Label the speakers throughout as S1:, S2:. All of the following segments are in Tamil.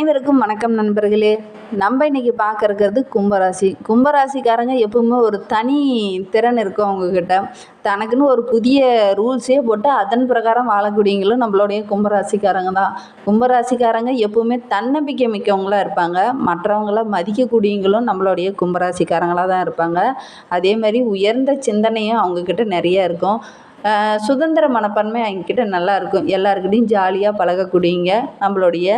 S1: அனைவருக்கும் வணக்கம் நண்பர்களே. நம்ம இன்னைக்கு பார்க்க இருக்கிறது கும்பராசி. கும்பராசிக்காரங்க எப்பவுமே ஒரு தனி திறன் இருக்கும் அவங்கக்கிட்ட தனக்குன்னு ஒரு புதிய ரூல்ஸே போட்டு அதன் பிரகாரம் வாழக்கூடியவங்களும் நம்மளுடைய கும்பராசிக்காரங்க தான். கும்பராசிக்காரங்க எப்பவுமே தன்னம்பிக்கை மிக்கவங்களாக இருப்பாங்க. மற்றவங்கள மதிக்கக்கூடியவங்களும் நம்மளுடைய கும்பராசிக்காரங்களாக தான் இருப்பாங்க. அதே மாதிரி உயர்ந்த சிந்தனையும் அவங்கக்கிட்ட நிறைய இருக்கும். சுதந்திர மனப்பான்மை அவங்கக்கிட்ட நல்லாயிருக்கும். எல்லாருக்கிட்டையும் ஜாலியாக பழகக்கூடியங்க நம்மளுடைய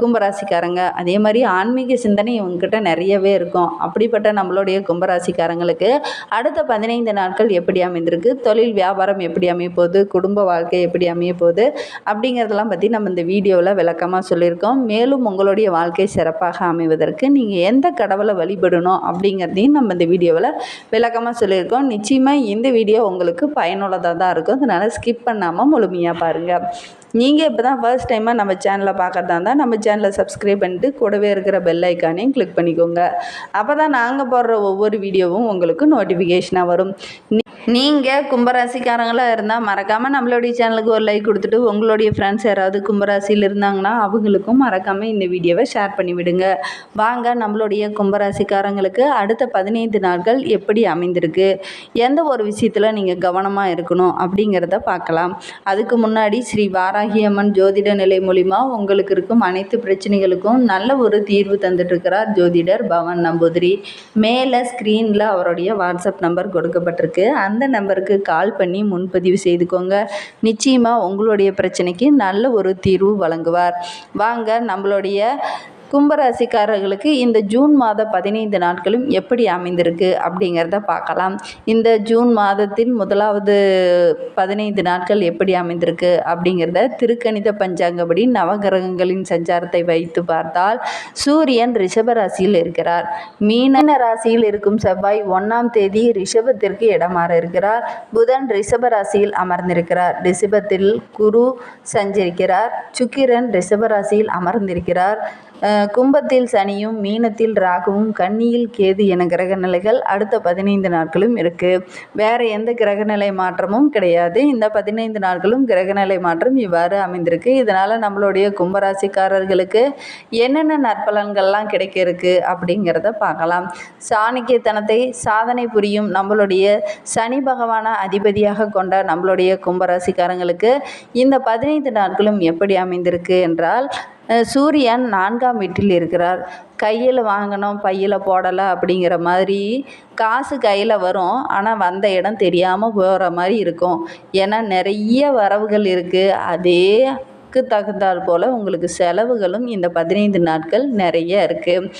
S1: கும்பராசிக்காரங்க. அதே மாதிரி ஆன்மீக சிந்தனை இவங்கக்கிட்ட நிறையவே இருக்கும். அப்படிப்பட்ட நம்மளுடைய கும்பராசிக்காரங்களுக்கு அடுத்த பதினைந்து நாட்கள் எப்படி அமைந்திருக்கு? தொழில் வியாபாரம் எப்படி அமைய போகுது குடும்ப வாழ்க்கை எப்படி அமைய போகுது அப்படிங்கிறதெல்லாம் பற்றி நம்ம இந்த வீடியோவில் விளக்கமாக சொல்லியிருக்கோம். மேலும் உங்களுடைய வாழ்க்கை சிறப்பாக அமைவதற்கு நீங்கள் எந்த கடவுளை வழிபடணும் அப்படிங்கிறதையும் நம்ம இந்த வீடியோவில் விளக்கமாக சொல்லியிருக்கோம். நிச்சயமாக இந்த வீடியோ உங்களுக்கு பயனுள்ளதாக தான் இருக்கும். அதனால் ஸ்கிப் பண்ணாமல் முழுமையாக பாருங்கள் நீங்கள் இப்போ தான் ஃபர்ஸ்ட் டைமாக நம்ம சேனலை பார்க்கறதா இருந்தால் நம்ம சேனலை சப்ஸ்கிரைப் பண்ணிட்டு கூடவே இருக்கிற பெல் ஐக்கானையும் கிளிக் பண்ணிக்கோங்க. அப்போ தான் நாங்கள் போடுற ஒவ்வொரு வீடியோவும் உங்களுக்கு நோட்டிஃபிகேஷனாக வரும். நீங்கள் கும்பராசிக்காரங்களாக இருந்தால் மறக்காமல் நம்மளுடைய சேனலுக்கு ஒரு லைக் கொடுத்துட்டு உங்களுடைய ஃப்ரெண்ட்ஸ் யாராவது கும்பராசியில் இருந்தாங்கன்னா அவங்களுக்கும் மறக்காமல் இந்த வீடியோவை ஷேர் பண்ணிவிடுங்க வாங்க நம்மளுடைய கும்பராசிக்காரங்களுக்கு அடுத்த பதினைந்து நாட்கள் எப்படி அமைந்திருக்கு? எந்த ஒரு விஷயத்தில் நீங்கள் கவனமாக இருக்கணும் அப்படிங்கிறத பார்க்கலாம். அதுக்கு முன்னாடி ஸ்ரீ வாராகி அம்மன் ஜோதிட நிலை மூலிமா உங்களுக்கு இருக்கும் அனைத்து பிரச்சனைகளுக்கும் நல்ல ஒரு தீர்வு தந்துட்டுருக்கிறார் ஜோதிடர் பவன் நம்பூதிரி. மேலே ஸ்க்ரீனில் அவருடைய வாட்ஸ்அப் நம்பர் கொடுக்கப்பட்டிருக்கு. அந்த அந்த நம்பருக்கு கால் பண்ணி முன்பதிவு செய்துக்கோங்க. நிச்சயமாக உங்களுடைய பிரச்சனைக்கு நல்ல ஒரு தீர்வு வழங்குவார். வாங்க நம்மளுடைய கும்பராசிக்காரர்களுக்கு இந்த ஜூன் மாத பதினைந்து நாட்களும் எப்படி அமைந்திருக்கு அப்படிங்கிறத பார்க்கலாம். இந்த ஜூன் மாதத்தின் முதலாவது பதினைந்து நாட்கள் எப்படி அமைந்திருக்கு அப்படிங்கிறத திருக்கணித பஞ்சாங்கப்படி நவகிரகங்களின் சஞ்சாரத்தை வைத்து பார்த்தால் சூரியன் ரிஷபராசியில் இருக்கிறார். மீன ராசியில் இருக்கும் செவ்வாய் ஒன்றாம் தேதி ரிஷபத்திற்கு இடமாற இருக்கிறார். புதன் ரிஷப ராசியில் அமர்ந்திருக்கிறார். ரிஷபத்தில் குரு சஞ்சரிக்கிறார். சுக்கிரன் ரிஷபராசியில் அமர்ந்திருக்கிறார். கும்பத்தில் சனியும் மீனத்தில் ராகுவும் கன்னியில் கேது என கிரகநிலைகள் அடுத்த பதினைந்து நாட்களும் இருக்குது வேறு எந்த கிரகநிலை மாற்றமும் கிடையாது. இந்த பதினைந்து நாட்களும் கிரகநிலை மாற்றம் இவ்வாறு அமைந்திருக்கு. இதனால் நம்மளுடைய கும்பராசிக்காரர்களுக்கு என்னென்ன நற்பலன்கள்லாம் கிடைக்க இருக்கு அப்படிங்கிறத பார்க்கலாம். சாணக்கியத்தனத்தை சாதனை புரியும் நம்மளுடைய சனி பகவான அதிபதியாக கொண்ட நம்மளுடைய கும்பராசிக்காரங்களுக்கு இந்த பதினைந்து நாட்களும் எப்படி அமைந்திருக்கு என்றால் சூரியன் நான்காம் வீட்டில் இருக்கிறார். கையில் வாங்கினோம் பையில் போடலை அப்படிங்கிற மாதிரி காசு கையில் வரும். ஆனால் வந்த இடம் தெரியாமல் போகிற மாதிரி இருக்கும். ஏன்னா நிறைய வரவுகள் இருக்குது அதேக்கு தகுந்தாற் போல் உங்களுக்கு செலவுகளும் இந்த பதினைந்து நாட்கள் நிறைய இருக்குது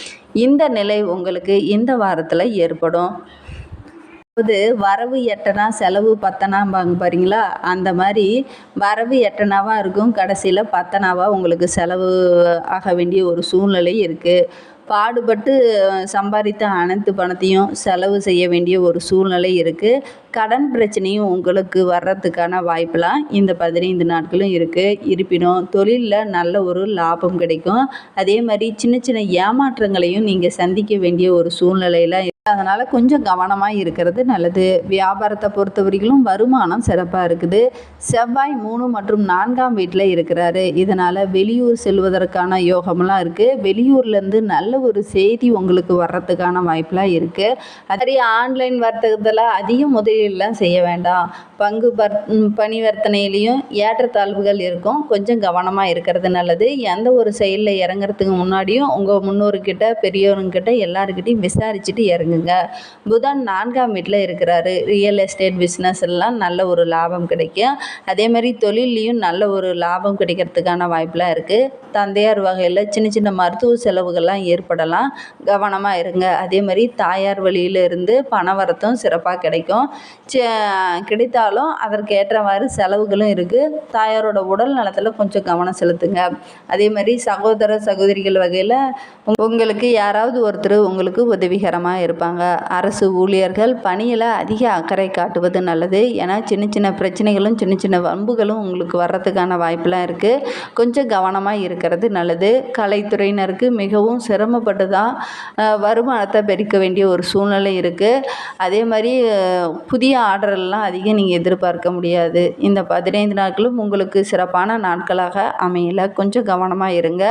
S1: இந்த நிலை உங்களுக்கு இந்த வாரத்தில் ஏற்படும். அதாவது வரவு எட்டனா செலவு பத்தனாம்பாங்க பாருங்களா? அந்த மாதிரி வரவு எட்டனாவாக இருக்கும் கடைசியில் பத்தனாவாக உங்களுக்கு செலவு ஆக வேண்டிய ஒரு சூழ்நிலை இருக்குது பாடுபட்டு சம்பாதித்த அனைத்து பணத்தையும் செலவு செய்ய வேண்டிய ஒரு சூழ்நிலை இருக்குது கடன் பிரச்சனையும் உங்களுக்கு வர்றதுக்கான வாய்ப்பெலாம் இந்த பதினைந்து நாட்களும் இருக்குது இருப்பினும் தொழிலில் நல்ல ஒரு லாபம் கிடைக்கும். அதே மாதிரி சின்ன சின்ன ஏமாற்றங்களையும் நீங்கள் சந்திக்க வேண்டிய ஒரு சூழ்நிலையில் அதனால் கொஞ்சம் கவனமாக இருக்கிறது நல்லது. வியாபாரத்தை பொறுத்த வரைக்கும் வருமானம் சிறப்பாக இருக்குது. செவ்வாய் மூணு மற்றும் நான்காம் வீட்டில் இருக்கிறாரு. இதனால் வெளியூர் செல்வதற்கான யோகமெல்லாம் இருக்குது வெளியூர்லேருந்து நல்ல ஒரு செய்தி உங்களுக்கு வர்றதுக்கான வாய்ப்பெலாம் இருக்குது அதே ஆன்லைன் வர்த்தகத்தில் அதிக முதலீடுலாம் செய்ய வேண்டாம். பங்கு பர் பணிவர்த்தனையிலையும் ஏற்றத்தாழ்வுகள் இருக்கும். கொஞ்சம் கவனமாக இருக்கிறது நல்லது. எந்த ஒரு செயலில் இறங்குறதுக்கு முன்னாடியும் உங்கள் முன்னோர்கிட்ட பெரியவங்கக்கிட்ட எல்லாருக்கிட்டையும் விசாரிச்சுட்டு இறங்குங்க. புதன் நான்காம் வீட்டில் இருக்கிறாரு. ரியல் எஸ்டேட் பிஸ்னஸ் எல்லாம் நல்ல ஒரு லாபம் கிடைக்கும். அதே மாதிரி தொழில்லையும் நல்ல ஒரு லாபம் கிடைக்கிறதுக்கான வாய்ப்பெலாம் இருக்குது தந்தையார் வகையில் சின்ன சின்ன மருத்துவ செலவுகள்லாம் ஏற்படலாம். கவனமாக இருங்க. அதே மாதிரி தாயார் வழியில இருந்து பணவரத்தும் சிறப்பாக கிடைக்கும். கிடைத்தாலும் அதற்கு ஏற்றவாறு செலவுகளும் இருக்குது தாயாரோட உடல் நலத்தில் கொஞ்சம் கவனம் செலுத்துங்க. அதே மாதிரி சகோதர சகோதரிகள் வகையில் உங்களுக்கு யாராவது ஒருத்தர் உங்களுக்கு உதவிகரமாக இருப்பாங்க. அரசு ஊழியர்கள் பணியில் அதிக அக்கறை காட்டுவது நல்லது. ஏன்னா சின்ன சின்ன பிரச்சனைகளும் சின்ன சின்ன வம்புகளும் உங்களுக்கு வர்றதுக்கான வாய்ப்பெலாம் இருக்குது கொஞ்சம் கவனமாக இருக்கிறது நல்லது. கலைத்துறையினருக்கு மிகவும் சிரமப்பட்டு தான் வருமானத்தை பெருக்க வேண்டிய ஒரு சூழ்நிலை இருக்குது அதே மாதிரி புதிய புதிய ஆர்டரெல்லாம் அதிகம் நீங்கள் எதிர்பார்க்க முடியாது. இந்த பதினைந்து நாட்களும் உங்களுக்கு சிறப்பான நாட்களாக அமையல. கொஞ்சம் கவனமாக இருங்க.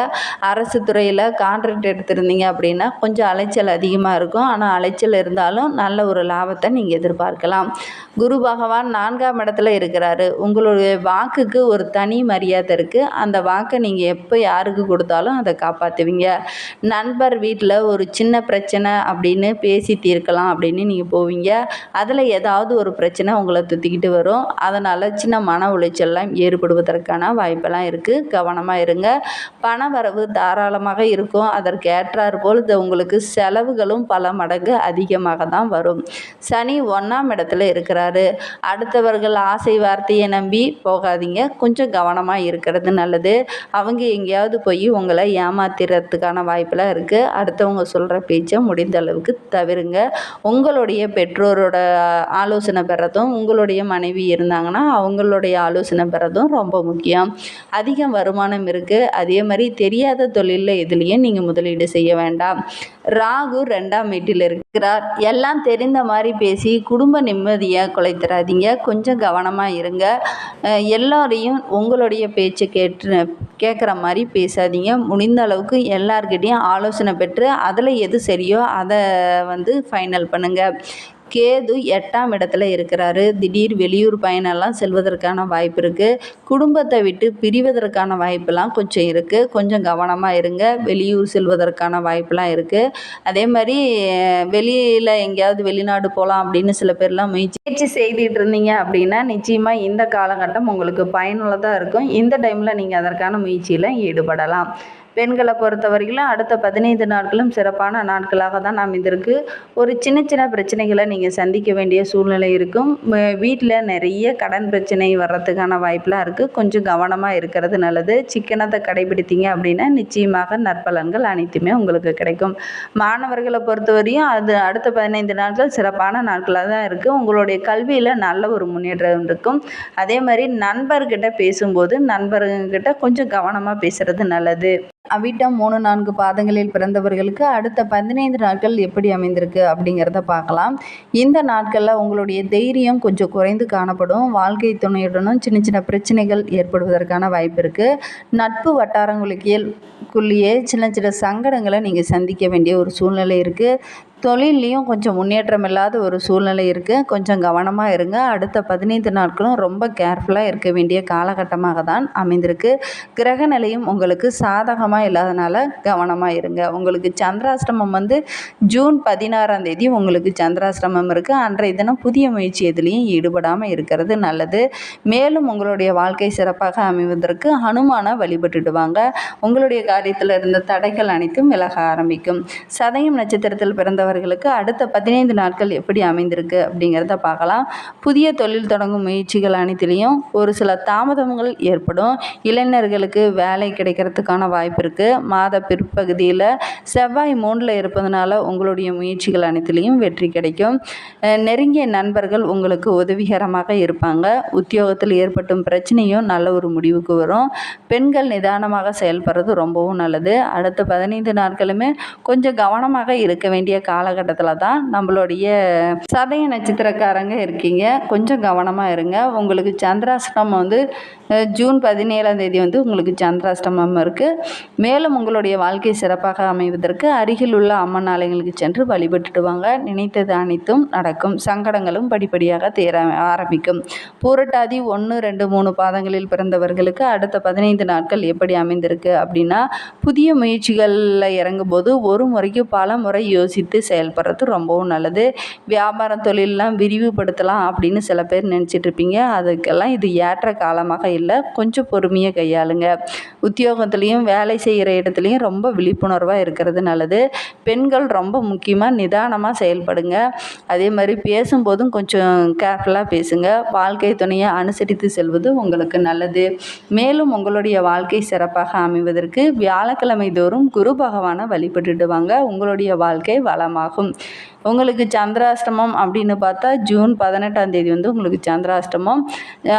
S1: அரசு துறையில் கான்ட்ராக்ட் எடுத்திருந்தீங்க அப்படின்னா கொஞ்சம் அலைச்சல் அதிகமாக இருக்கும். ஆனால் அலைச்சல் இருந்தாலும் நல்ல ஒரு லாபத்தை நீங்கள் எதிர்பார்க்கலாம். குரு பகவான் நான்காம் இடத்துல இருக்கிறாரு. உங்களுடைய வாக்குக்கு ஒரு தனி மரியாதை இருக்குது அந்த வாக்கை நீங்கள் எப்போ யாருக்கு கொடுத்தாலும் அதை காப்பாற்றுவீங்க நண்பர் வீட்டில் ஒரு சின்ன பிரச்சனை அப்படின்னு பேசி தீர்க்கலாம் அப்படின்னு நீங்கள் போவீங்க. அதில் ஏதாவது ஒரு பிரச்சனை உங்களை துத்திக்கிட்டு வரும். அதனால் சின்ன மன உளைச்சல்லாம் ஏற்படுவதற்கான வாய்ப்பெல்லாம் இருக்குது கவனமாக இருங்க. பண வரவு தாராளமாக இருக்கும். அதற்கு ஏற்றாறு போல் இது உங்களுக்கு செலவுகளும் பல மடங்கு அதிகமாக தான் வரும். சனி ஒன்றாம் இடத்துல இருக்கிறாரு. அடுத்தவர்கள் ஆசை வார்த்தையை நம்பி போகாதீங்க. கொஞ்சம் கவனமாக இருக்கிறது நல்லது. அவங்க எங்கேயாவது போய் உங்களை ஏமாத்திரத்துக்கான வாய்ப்பெல்லாம் இருக்குது அடுத்தவங்க சொல்கிற பேச்சை முடிந்த அளவுக்கு தவிருங்க. உங்களுடைய பெற்றோரோட ஆலோசனை பெறதும் உங்களுடைய மனைவி இருந்தாங்கன்னா அவங்களுடைய ஆலோசனை பெறதும் ரொம்ப முக்கியம். அதிக வருமானம் இருக்குது அதே மாதிரி தெரியாத தொழிலில் எதுலேயும் நீங்கள் முதலீடு செய்ய வேண்டாம். ராகு ரெண்டாம் வீட்டில் இருக்கிறார். எல்லாம் தெரிந்த மாதிரி பேசி குடும்ப நிம்மதியை குலைத்துறாதீங்க கொஞ்சம் கவனமாக இருங்க. எல்லோரையும் உங்களுடைய பேச்சை கேட்டு கேட்குற மாதிரி பேசாதீங்க. முடிந்த அளவுக்கு எல்லார்கிட்டேயும் ஆலோசனை பெற்று அதில் எது சரியோ அதை வந்து ஃபைனல் பண்ணுங்கள் கேது எட்டாம் இடத்துல இருக்கிறாரு. திடீர் வெளியூர் பயணம்லாம் செல்வதற்கான வாய்ப்பு இருக்குது குடும்பத்தை விட்டு பிரிவதற்கான வாய்ப்பெல்லாம் கொஞ்சம் இருக்குது கொஞ்சம் கவனமாக இருங்க. வெளியூர் செல்வதற்கான வாய்ப்பெலாம் இருக்குது அதே மாதிரி வெளியில் எங்கேயாவது வெளிநாடு போகலாம் அப்படின்னு சில பேர்லாம் முயற்சி முயற்சி செய்துட்டு இருந்தீங்க அப்படின்னா நிச்சயமாக இந்த காலகட்டம் உங்களுக்கு பயனுள்ளதாக இருக்கும். இந்த டைமில் நீங்கள் அதற்கான முயற்சியில் ஈடுபடலாம். பெண்களை பொறுத்த வரைக்கும் அடுத்த பதினைந்து நாட்களும் சிறப்பான நாட்களாக தான் அமைந்திருக்கு. ஒரு சின்ன சின்ன பிரச்சனைகளை நீங்கள் சந்திக்க வேண்டிய சூழ்நிலை இருக்கும். வீட்டில் நிறைய கடன் பிரச்சனை வர்றதுக்கான வாய்ப்பெலாம் இருக்குது கொஞ்சம் கவனமாக இருக்கிறது நல்லது. சிக்கனத்தை கடைபிடித்தீங்க அப்படின்னா நிச்சயமாக நற்பலன்கள் அனைத்துமே உங்களுக்கு கிடைக்கும். மாணவர்களை பொறுத்தவரையும் அது அடுத்த பதினைந்து நாட்கள் சிறப்பான நாட்களாக தான் இருக்குது உங்களுடைய கல்வியில் நல்ல ஒரு முன்னேற்றம் இருக்கும். அதே மாதிரி நண்பர்கிட்ட பேசும்போது நண்பர்கிட்ட கொஞ்சம் கவனமாக பேசுகிறது நல்லது. அவிட்டம் மூணு நான்கு பாதங்களில் பிறந்தவர்களுக்கு அடுத்த பதினைந்து நாட்கள் எப்படி அமைந்திருக்கு அப்படிங்கிறத பார்க்கலாம். இந்த நாட்களில் உங்களுடைய தைரியம் கொஞ்சம் குறைந்து காணப்படும். வாழ்க்கை துணையுடனும் சின்ன சின்ன பிரச்சனைகள் ஏற்படுவதற்கான வாய்ப்பு இருக்குது நட்பு வட்டாரங்களுக்குள்ளேயே சின்ன சின்ன சங்கடங்களை நீங்கள் சந்திக்க வேண்டிய ஒரு சூழ்நிலை இருக்குது தொழில்லையும் கொஞ்சம் முன்னேற்றம் இல்லாத ஒரு சூழ்நிலை இருக்குது கொஞ்சம் கவனமாக இருங்க. அடுத்த பதினைந்து நாட்களும் ரொம்ப கேர்ஃபுல்லாக இருக்க வேண்டிய காலகட்டமாக தான் அமைந்திருக்கு. கிரக நிலையும் உங்களுக்கு சாதகமாக இல்லாதனால கவனமாக இருங்க. உங்களுக்கு சந்திராஷ்டமம் வந்து ஜூன் பதினாறாம் தேதி உங்களுக்கு சந்திராஷ்டமம் இருக்குது அன்றைய தினம் புதிய முயற்சி எதுலேயும் ஈடுபடாமல் இருக்கிறது நல்லது. மேலும் உங்களுடைய வாழ்க்கை சிறப்பாக அமைவதற்கு ஹனுமான வழிபட்டுடுவாங்க. உங்களுடைய காரியத்தில் இருந்த தடைகள் அனைத்தும் விலக ஆரம்பிக்கும். சதயம் நட்சத்திரத்தில் அவர்களுக்கு அடுத்த பதினைந்து நாட்கள் எப்படி அமைந்திருக்கு அப்படிங்கிறத பார்க்கலாம். புதிய தொழில் தொடங்கும் முயற்சிகள் அனைத்திலையும் ஒரு சில தாமதங்கள் ஏற்படும். இளைஞர்களுக்கு வேலை கிடைக்கிறதுக்கான வாய்ப்பு இருக்குது மாத பிற்பகுதியில் செவ்வாய் மூணில் இருப்பதனால உங்களுடைய முயற்சிகள் அனைத்திலையும் வெற்றி கிடைக்கும். நெருங்கிய நண்பர்கள் உங்களுக்கு உதவிகரமாக இருப்பாங்க. உத்தியோகத்தில் ஏற்பட்டும் பிரச்சனையும் நல்ல ஒரு முடிவுக்கு வரும். பெண்கள் நிதானமாக செயல்படுறது ரொம்பவும் நல்லது. அடுத்த பதினைந்து நாட்களுமே கொஞ்சம் கவனமாக இருக்க வேண்டிய காலகட்டத்தில் தான் நம்மளுடைய சதய நட்சத்திரக்காரங்க இருக்கீங்க. கொஞ்சம் கவனமாக இருங்க. உங்களுக்கு சந்திராஷ்டமம் வந்து ஜூன் பதினேழாம் தேதி வந்து உங்களுக்கு சந்திராஷ்டமம் இருக்குது மேலும் உங்களுடைய வாழ்க்கை சிறப்பாக அமைவதற்கு அருகில் உள்ள அம்மன் ஆலயங்களுக்கு சென்று வழிபட்டுட்டு வாங்க. நினைத்தது அனைத்தும் நடக்கும். சங்கடங்களும் படிப்படியாக தேர ஆரம்பிக்கும். பூரட்டாதி ஒன்று ரெண்டு மூணு பாதங்களில் பிறந்தவர்களுக்கு அடுத்த பதினைந்து நாட்கள் எப்படி அமைந்திருக்கு அப்படின்னா புதிய முயற்சிகளில் இறங்கும்போது ஒரு முறைக்கு பல முறை யோசித்து செயல்படுறது ரொம்பவும் நல்லது. வியாபாரம் தொழிலெலாம் விரிவுபடுத்தலாம் அப்படின்னு சில பேர் நினச்சிட்ருப்பீங்க. அதுக்கெல்லாம் இது ஏற்ற காலமாக இல்லை. கொஞ்சம் பொறுமையாக கையாளுங்க. உத்தியோகத்துலேயும் வேலை செய்கிற இடத்துலையும் ரொம்ப விழிப்புணர்வாக இருக்கிறது நல்லது. பெண்கள் ரொம்ப முக்கியமாக நிதானமாக செயல்படுங்க. அதே மாதிரி பேசும்போதும் கொஞ்சம் கேர்ஃபுல்லாக பேசுங்க. வாழ்க்கை துணையை அனுசரித்து செல்வது உங்களுக்கு நல்லது. மேலும் உங்களுடைய வாழ்க்கை சிறப்பாக அமைவதற்கு வியாழக்கிழமை தோறும் குரு பகவானை வழிபட்டுடுவாங்க உங்களுடைய வாழ்க்கை வளம் காலமாகும் உங்களுக்கு சந்திராஷ்டமம் அப்படின்னு பார்த்தா ஜூன் பதினெட்டாம் தேதி வந்து உங்களுக்கு சந்திராஷ்டமம்.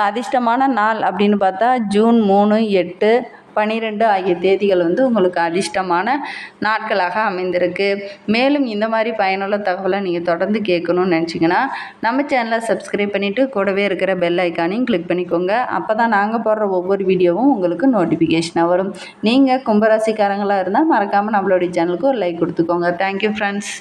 S1: அதிர்ஷ்டமான நாள் அப்படின்னு பார்த்தா ஜூன் மூணு எட்டு பனிரெண்டு ஆகிய தேதிகள் வந்து உங்களுக்கு அதிர்ஷ்டமான நாட்களாக அமைந்திருக்கு. மேலும் இந்த மாதிரி பயனுள்ள தகவலை நீங்கள் தொடர்ந்து கேட்கணும்னு நினச்சிங்கன்னா நம்ம சேனலை சப்ஸ்கிரைப் பண்ணிவிட்டு கூடவே இருக்கிற பெல் ஐக்கானையும் கிளிக் பண்ணிக்கோங்க. அப்போ தான் நாங்கள் போடுற ஒவ்வொரு வீடியோவும் உங்களுக்கு நோட்டிஃபிகேஷனாக வரும். நீங்கள் கும்பராசிக்காரங்களாக இருந்தால் மறக்காமல் நம்மளுடைய சேனலுக்கு ஒரு லைக் கொடுத்துக்கோங்க. Thank you friends